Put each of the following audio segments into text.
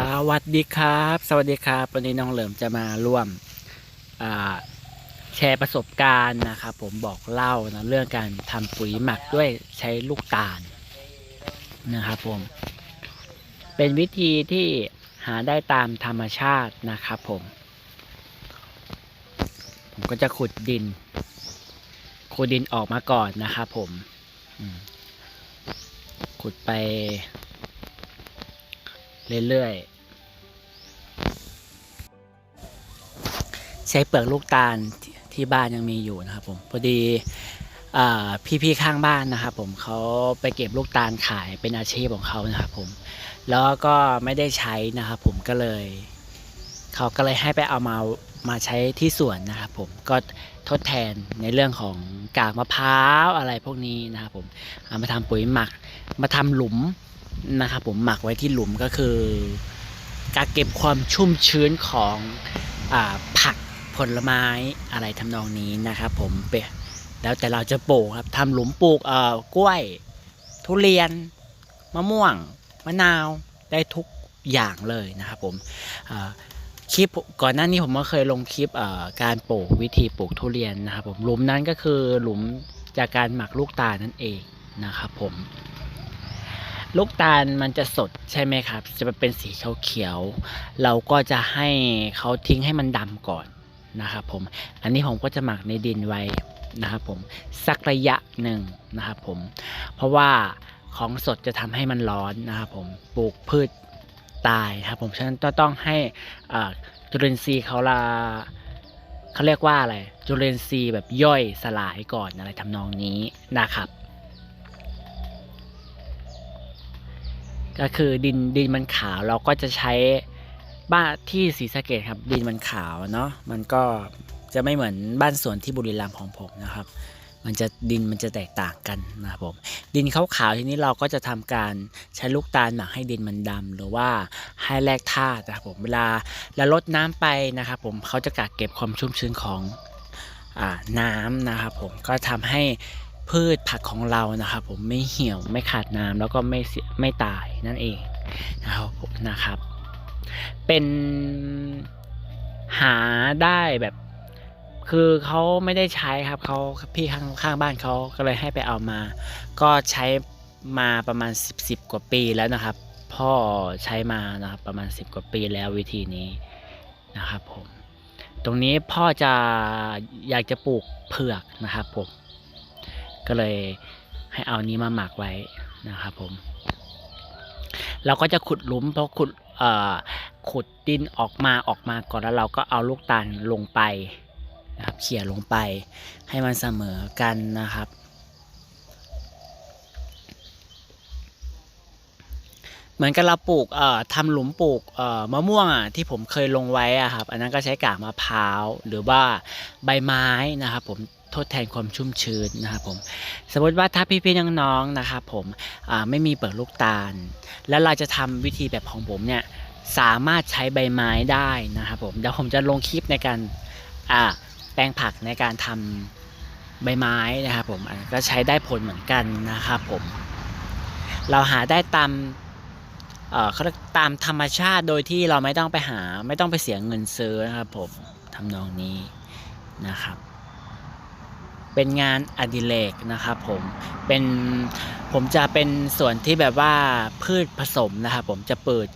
สวัสดีครับ สวัสดีครับ วันนี้น้องเหลิมจะมาร่วมแชร์ประสบการณ์นะครับผมบอกเล่านะเรื่องการทำปุ๋ยหมักด้วยใช้ลูกตาลนะครับผม เป็นวิธีที่หาได้ตามธรรมชาตินะครับผม ผมก็จะขุดดิน ขุดดินออกมาก่อนนะครับผม ขุดไป เรื่อยๆใช้เปลือกลูกตาลที่บ้านยังมีอยู่นะครับผมพอดีอพี่ๆข้างบ้านนะครับผมเขาไปเก็บลูกตาลขายเป็นอาชีพของเขานะครับผมแล้วก็ไม่ได้ใช้นะครับผมก็เลยเขาก็เลยให้ไปเอามามาใช้ที่สวนนะครับผมก็ทดแทนในเรื่องของกากมะพร้าวอะไรพวกนี้นะครับผมเอามาทำปุ๋ยหมักมาทำหลุม นะครับผมหมักไว้ที่หลุมก็คือ การเก็บความชุ่มชื้นของอผักผลไม้อะไรทำนองนี้นะครับ ผมเปแล้วแต่เราจะปลูกครับทำหลุมปลูกเอ่อกล้วย ทุเรียน มะม่วง มะนาวได้ทุกอย่างเลยนะครับผมคลิปก่อนหน้านี้ผมก็เคยลงคลิปการปลูกวิธีปลูกทุเรียนนะครับผมหลุมนั้นก็คือหลุมจากการหมักลูกตานั่นเองนะครับผม ลูกตาลมันจะสดใช่ไหมครับ จะเป็นสีเขียวๆเราก็จะให้เขาทิ้งให้มันดำก่อนนะครับผม อันนี้ผมก็จะหมักในดินไว้นะครับผมสักระยะหนึ่งนะครับผม เพราะว่าของสดจะทำให้มันร้อนนะครับผมปลูกพืชตายครับผมฉะนั้นต้องต้องให้จุลินทรีย์เขาละเขาเรียกว่าอะไรจุลินทรีย์แบบย่อยสลายก่อนอะไรทำนองนี้นะครับ ก็คือดินดินมันขาวเราก็จะใช้บ้านที่ศรีสะเกดครับ ดินมันขาวเนาะมันก็จะไม่เหมือนบ้านสวนที่บุรีรัมย์ของผมนะครับ มันจะดินมันจะแตกต่างกันนะครับผมดินขาวๆทีนี้เราก็จะทำการใช้ลูกตาลหมักให้ดินมันดำหรือว่าให้แลกธาตุนะครับผมเวลาเราลดน้ำไปนะครับผมเขาจะกักเก็บความชุ่มชื้นของอน้ำนะครับผมก็ทำให้ พืชผักของเรานะครับผมไม่เหี่ยวไม่ขาดน้ำแล้วก็ไม่เสียไม่ตายนั่นเองนะครับนะครับ เป็นหาได้แบบ คือเขาไม่ได้ใช้ครับเขาพี่ข้างข้างบ้านเขาก็เลยให้ไปเอามา ก็ใช้มาประมาณ 10 10 กว่าปีแล้วนะครับ พ่อใช้มานะครับประมาณ 10 กว่าปีแล้ววิธีนี้นะครับผม ตรงนี้พ่อจะอยากจะปลูกเผือกนะครับผม ก็เลยให้เอานี้มาหมักไว้นะครับผม เราก็จะขุดหลุมเพอขุดเอ่อขุดดินออกมาออกมาก่อนแล้วเราก็เอาลูกตาลลงไปนะครับเขี่ยลงไปให้มันเสมอกันนะครับ เหมือนกับเราปลูกเอ่อทำหลุมปลูกเอ่อมะม่วงอะที่ผมเคยลงไว้อะครับ อันนั้นก็ใช้กากมะพร้าวหรือว่าใบไม้นะครับผม ทดแทนความชุ่มชื้นนะครับผมสมมติว่าถ้าพี่ๆน้องๆนะครับผมไม่มีเปลือกลูกตาล แล้วเราจะทำวิธีแบบของผมเนี่ยสามารถใช้ใบไม้ได้นะครับผมเดี๋ยวผมจะลงคลิปในการแปลงผักในการทำใบไม้นะครับผมก็ใช้ได้ผลเหมือนกันนะครับผมเราหาได้ตามเขาเรียกตามธรรมชาติโดยที่เราไม่ต้องไปหา ไม่ต้องไปเสียเงินซื้อนะครับผมทำนองนี้นะครับ เป็นงานอดิเรกนะครับผมเป็นผมจะเป็นส่วนที่แบบว่าพืชผสมนะครับผมจะเปิด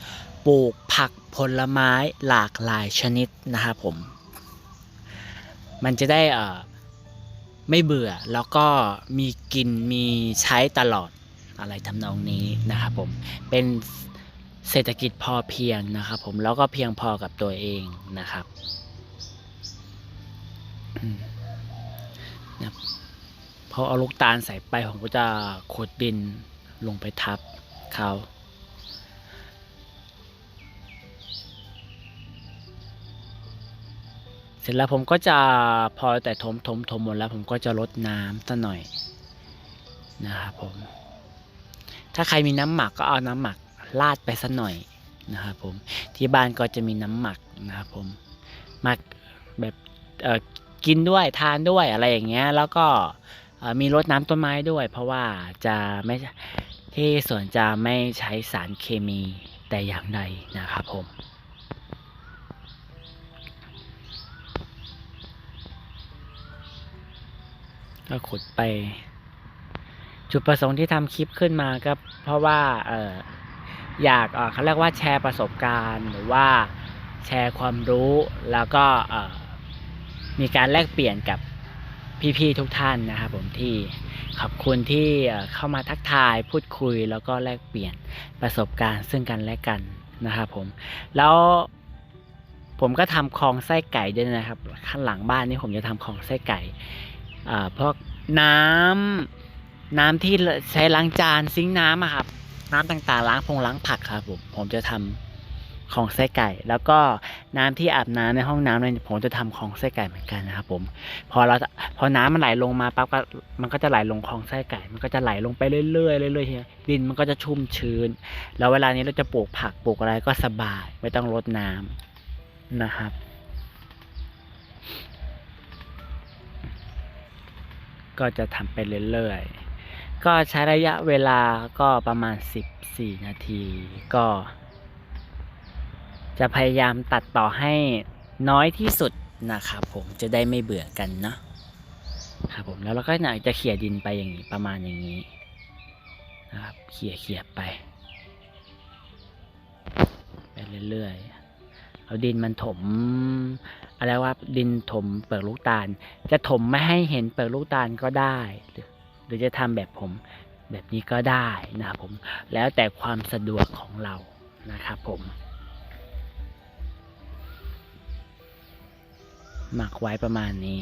ปลูกผักผลไม้หลากหลายชนิดนะครับผม มันจะได้เอ่อไม่เบื่อแล้วก็มีกินมีใช้ตลอดอะไรทำนองนี้นะครับผมเป็นเศรษฐกิจพอเพียงนะครับผมแล้วก็เพียงพอกับตัวเองนะครับ อืมพอเอาลูกตาลใส่ไปผมก็จะขุดดินลงไปทับเขาเสร็จแล้วผมก็จะพอแต่ถมถมถมหมดแล้ว ผมก็จะลดน้ำสักหน่อยนะครับผม ถ้าใครมีน้ำหมักก็เอาน้ำหมักราดไปสักหน่อยนะครับผมที่บ้านก็จะมีน้ำหมักนะครับผมหมักแบบ กินด้วยทานด้วยอะไรอย่างเงี้ย แล้วก็มีรดน้ำต้นไม้ด้วย เพราะว่าจะไม่ที่สวนจะไม่ใช้สารเคมีแต่อย่างใดนะครับผมก็ขุดไป จุดประสงค์ที่ทำคลิปขึ้นมาก็เพราะว่าเอออยากเออเขาเรียกว่าแชร์ประสบการณ์ หรือว่าแชร์ความรู้แล้วก็เออ มีการแลกเปลี่ยนกับพี่ๆทุกท่านนะครับผมที่ขอบคุณที่เข้ามาทักทายพูดคุยแล้วก็แลกเปลี่ยนประสบการณ์ซึ่งกันและกันนะครับผมแล้วผมก็ทำคลองไส้ไก่ด้วยนะครับ ข้างหลังบ้านนี่ผมจะทำคลองไส้ไก่อ่าพวกน้ำน้ำที่ใช้ล้างจานซิงน้ำอะครับ น้ำต่างๆ ล้างพงล้างผักครับผมผมจะทำ ของไส้ไก่ แล้วก็น้ำที่อาบน้ำในห้องน้ำเนี่ยผมจะทำของไส้ไก่เหมือนกันนะครับผมพอเราพอน้ำมันไหลลงมาปั๊บก็มันก็จะไหลลงคลองไส้ไก่ มันก็จะไหลลงไปเรื่อยๆเรื่อยๆทีนี้ดินมันก็จะชุ่มชื้น แล้วเวลานี้เราจะปลูกผักปลูกอะไรก็สบาย ไม่ต้องรดน้ำนะครับก็จะทำไปเรื่อยๆ ก็ใช้ระยะเวลาก็ประมาณ 14 นาที ก็ จะพยายามตัดต่อให้น้อยที่สุดนะครับผมจะได้ไม่เบื่อกันเนาะครับผมแล้วเราก็จะเขี่ยดินไปอย่างนี้ประมาณอย่างนี้นะครับเขี่ยเขี่ยไปไปเรื่อยๆเอาดินมันถมอะไรว่าดินถมเปลือกลูกตาล จะถมไม่ให้เห็นเปลือกลูกตาลก็ได้ หรือหรือจะทำแบบผมแบบนี้ก็ได้นะครับผมแล้วแต่ความสะดวกของเรานะครับผม หมักไว้ประมาณนี้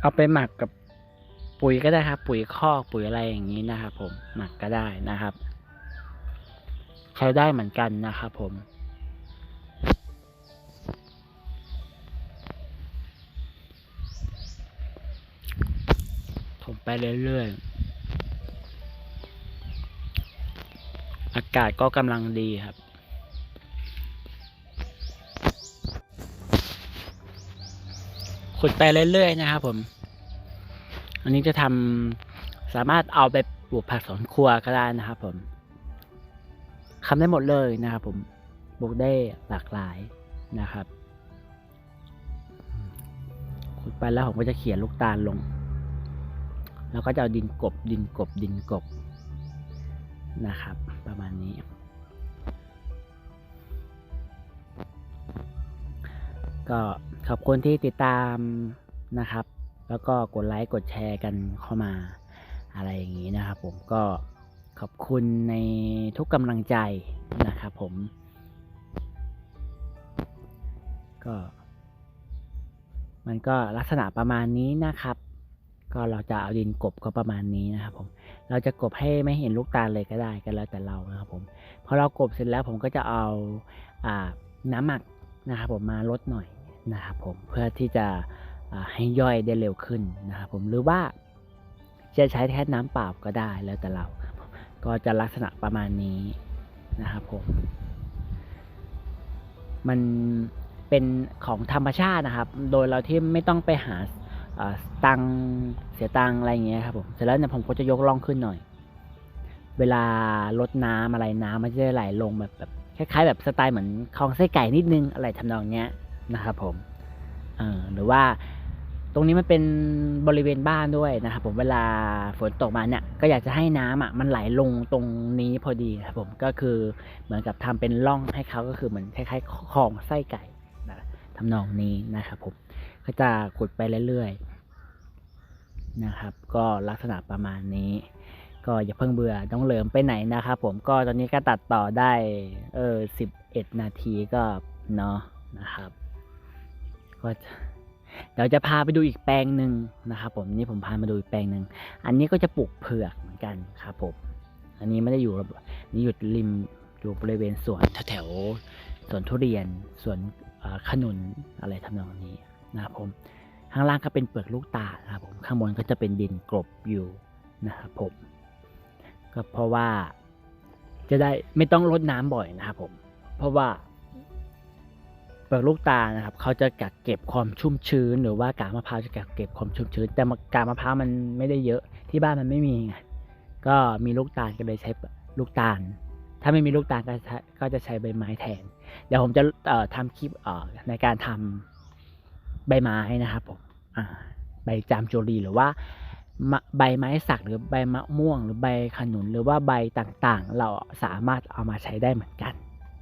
เอาไปหมักกับปุ๋ยก็ได้ครับ ปุ๋ยคอกปุ๋ยอะไรอย่างนี้นะครับ ผมหมักก็ได้นะครับ ใช้ได้เหมือนกันนะครับผมผมไปเรื่อยๆ อากาศก็กำลังดีครับ ขุดไปเรื่อยๆนะครับผม อันนี้จะทำสามารถเอาไปปลูกผักสวนครัวก็ได้นะครับผมทำได้หมดเลยนะครับผมปลูกได้หลากหลายนะครับขุดไปแล้วผมก็จะเขียนลูกตาลลง แล้วก็จะเอาดินกบดินกบดินกบนะครับ ประมาณนี้ก็ ขอบคุณที่ติดตามนะครับ แล้วก็กดไลค์กดแชร์กันเข้ามาอะไรอย่างนี้นะครับ ผมก็ขอบคุณในทุกกำลังใจนะครับผม ก็ มันก็ลักษณะประมาณนี้นะครับ ก็เราจะเอาดินกบก็ประมาณนี้นะครับผม เราจะกบให้ไม่เห็นลูกตาลเลยก็ได้ก็แล้วแต่เรานะครับผมพอเรากบเสร็จแล้วผมก็จะเอาอาน้ำหมักนะครับผมมาลดหน่อย นะครับผมเพื่อที่จะให้ย่อยได้เร็วขึ้นนะครับผมหรือว่าจะใช้แค่น้ำเปล่าก็ได้แล้วแต่เราก็จะลักษณะประมาณนี้นะครับผมมันเป็นของธรรมชาตินะครับ โดยเราที่ไม่ต้องไปหาตังเสียตังอะไรอย่างเงี้ยครับผมเสร็จแล้วเนี่ยผมก็จะยกล่องขึ้นหน่อย เวลาลดน้ำอะไรน้ำมันจะได้ไหลลงแบบแบบคล้ายๆ แบบสไตล์เหมือนคลองไส้ไก่นิดนึงอะไรทำนองเนี้ย นะครับผมหรือว่าตรงนี้มันเป็นบริเวณบ้านด้วยนะครับผมเวลาฝนตกมาเนี่ยก็อยากจะให้น้ำอะมันไหลลงตรงนี้พอดีครับผมก็คือเหมือนกับทำเป็นร่องให้เขาก็คือเหมือนคล้ายๆคลองไส้ไก่นะทำนองนี้นะครับผมก็จะขุดไปเรื่อยๆนะครับ ก็ลักษณะประมาณนี้ ก็อย่าเพิ่งเบื่อต้องเหลิมไปไหนนะครับผมก็ตอนนี้ก็ตัดต่อได้เออสิบเอ็ดนาทีก็เนาะนะครับ ก็เดี๋ยวจะพาไปดูอีกแปลงหนึ่งนะครับ ผมนี่ผมพามาดูอีกแปลงหนึ่งอันนี้ก็จะปลูกเผือกเหมือนกันครับผมอันนี้ไม่ได้อยู่นี่อยู่ริมอยู่บริเวณสวนแถวสวนทุเรียนสวนขนุนอะไรทำนองนี้นะครับผมข้างล่างก็เป็นเปลือกลูกตาครับผมข้างบนก็จะเป็นดินกลบอยู่นะครับผมก็เพราะว่าจะได้ไม่ต้องรดน้ำบ่อยนะครับผม เพราะว่า เปลือกลูกตาลนะครับเขาจะกักเก็บความชุ่มชื้น หรือว่ากากมะพร้าวจะกักเก็บความชุ่มชื้น แต่กากมะพร้าวมันไม่ได้เยอะที่บ้านมันไม่มีไงก็มีลูกตาลก็เลยใช้ลูกตาล ถ้าไม่มีลูกตาลก็ก็จะใช้ใบไม้แทน เดี๋ยวผมจะเอ่อทำคลิปในการทำใบไม้นะครับผมใบจามจุรีหรือว่าใบไม้สักหรือใบมะม่วง หรือใบขนุนหรือว่าใบต่างๆ เราสามารถเอามาใช้ได้เหมือนกัน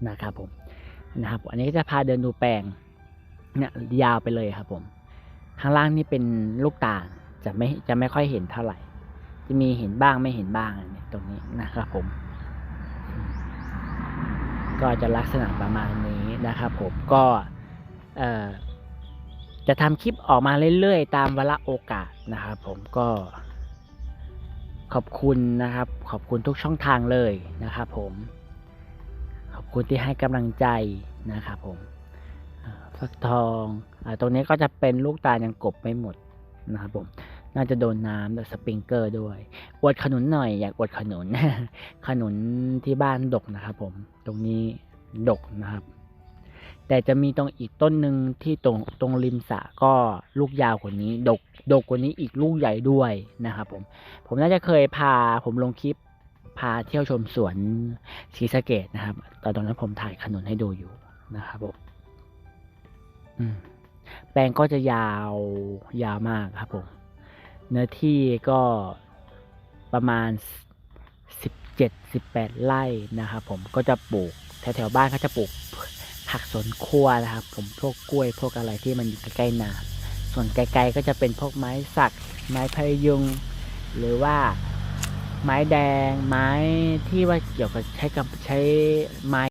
นะครับผม นะครับ อันนี้จะพาเดินดูแปลงเนี่ยยาวไปเลยครับผม ข้างล่างนี่เป็นลูกตาจะไม่จะไม่ค่อยเห็นเท่าไหร่ จะมีเห็นบ้างไม่เห็นบ้างเนี่ยตรงนี้นะครับผม ก็จะลักษณะประมาณนี้นะครับผมก็เอ่อจะทำคลิปออกมาเรื่อยๆ ตามเวลาโอกาสนะครับผมก็ขอบคุณนะครับ ขอบคุณทุกช่องทางเลยนะครับผม คุณที่ให้กำลังใจนะครับผมฟักทองอตรงนี้ก็จะเป็นลูกตาลยังกบไม่หมดนะครับผม น่าจะโดนน้ำแบบสปริงเกอร์ด้วย อวดขนุนหน่อยอยากอวดขนุน ขนุนที่บ้านดกนะครับผม ตรงนี้ดกนะครับ แต่จะมีตรงอีกต้นหนึ่งที่ตรงตรงริมสระก็ลูกยาวกว่านี้ ดกดกกว่านี้อีกลูกใหญ่ด้วยนะครับผม ผมน่าจะเคยพาผมลงคลิป พาเที่ยวชมสวนศรีสะเกดนะครับตอนตอนนั้นผมถ่ายขนุนให้ดูอยู่นะครับผมอืมแปลงก็จะยาวยาวมากครับผม เนื้อที่ก็ประมาณ 17-18 ไร่นะครับผมก็จะปลูกแถวๆบ้านเขาจะปลูกผักสวนครัวนะครับ ผมพวกกล้วยพวกอะไรที่มันอยู่ใกล้ๆนาส่วนไกลๆก็จะเป็นพวกไม้สัก ไม้พะยุง หรือว่า ไม้แดงไม้ที่ว่าเกี่ยวกับใช้กับใช้ไม้